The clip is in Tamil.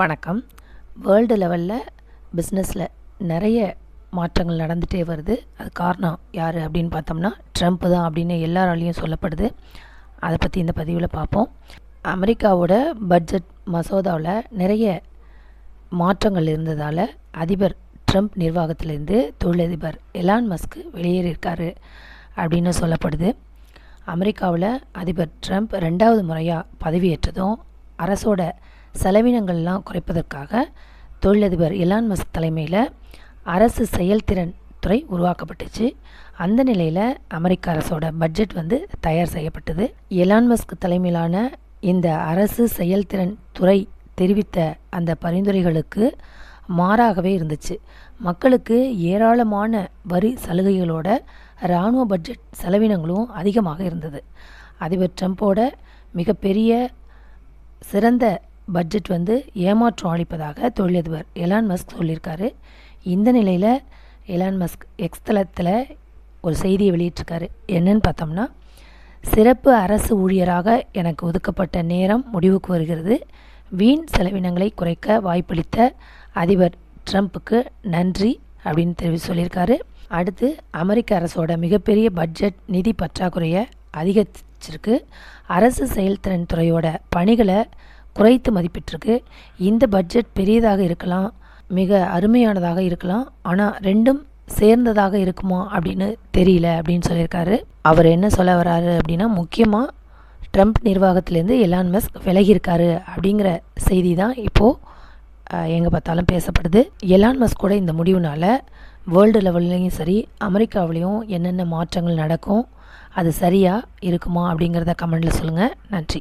வணக்கம். வேர்ல்டு லெவலில் பிஸ்னஸில் நிறைய மாற்றங்கள் நடந்துகிட்டே வருது. அது காரணம் யார் அப்படின்னு பார்த்தோம்னா ட்ரம்ப் தான் அப்படின்னு எல்லாராலையும் சொல்லப்படுது. அதை பற்றி இந்த பதிவில் பார்ப்போம். அமெரிக்காவோட பட்ஜெட் மசோதாவில் நிறைய மாற்றங்கள் இருந்ததால் அதிபர் ட்ரம்ப் நிர்வாகத்திலேருந்து தொழிலதிபர் எலான் மஸ்க் வெளியேறியிருக்காரு அப்படின்னு சொல்லப்படுது. அமெரிக்காவில் அதிபர் ட்ரம்ப் ரெண்டாவது முறையாக பதவியேற்றதும் அரசோட செலவினங்கள்லாம் குறைப்பதற்காக தொழிலதிபர் எலான் மஸ்க் தலைமையில் அரசு செயல்திறன் துறை உருவாக்கப்பட்டுச்சு. அந்த நிலையில் அமெரிக்க அரசோட பட்ஜெட் வந்து தயார் செய்யப்பட்டது. எலான் மஸ்க் தலைமையிலான இந்த அரசு செயல்திறன் துறை தெரிவித்த அந்த பரிந்துரைகளுக்கு மாறாகவே இருந்துச்சு. மக்களுக்கு ஏராளமான வரி சலுகைகளோட இராணுவ பட்ஜெட் செலவினங்களும் அதிகமாக இருந்தது. அதிபர் ட்ரம்ப்போட மிகப்பெரிய சிறந்த பட்ஜெட் வந்து ஏமாற்றம் அளிப்பதாக தொழிலதிபர் எலான் மஸ்க் சொல்லியிருக்காரு. இந்த நிலையில் எலான் மஸ்க் எக்ஸ் தளத்தில் ஒரு செய்தியை வெளியிட்டிருக்காரு. என்னன்னு பார்த்தோம்னா சிறப்பு அரசு ஊழியராக எனக்கு ஒதுக்கப்பட்ட நேரம் முடிவுக்கு வருகிறது. வீண் செலவினங்களை குறைக்க வாய்ப்பளித்த அதிபர் ட்ரம்ப்புக்கு நன்றி அப்படின்னு தெரிவி சொல்லியிருக்காரு. அடுத்து அமெரிக்க அரசோட மிகப்பெரிய பட்ஜெட் நிதி பற்றாக்குறையை அதிகரிச்சிருக்கு. அரசு செயல்திறன் துறையோட பணிகளை குறைத்து மதிப்பிட்டிருக்கு. இந்த பட்ஜெட் பெரியதாக இருக்கலாம் மிக அருமையானதாக இருக்கலாம் ஆனால் ரெண்டும் சேர்ந்ததாக இருக்குமா அப்படின்னு தெரியல அப்படின்னு சொல்லியிருக்காரு. அவர் என்ன சொல்ல வராரு அப்படின்னா முக்கியமாக ட்ரம்ப் நிர்வாகத்திலேருந்து எலான் மஸ்க் விலகியிருக்காரு அப்படிங்கிற செய்தி தான் இப்போது எங்கே பார்த்தாலும் பேசப்படுது. எலான் கூட இந்த முடிவுனால் வேர்ல்டு லெவல்லையும் சரி அமெரிக்காவிலையும் என்னென்ன மாற்றங்கள் நடக்கும் அது சரியாக இருக்குமா அப்படிங்கிறத கமெண்டில் சொல்லுங்கள் நன்றி.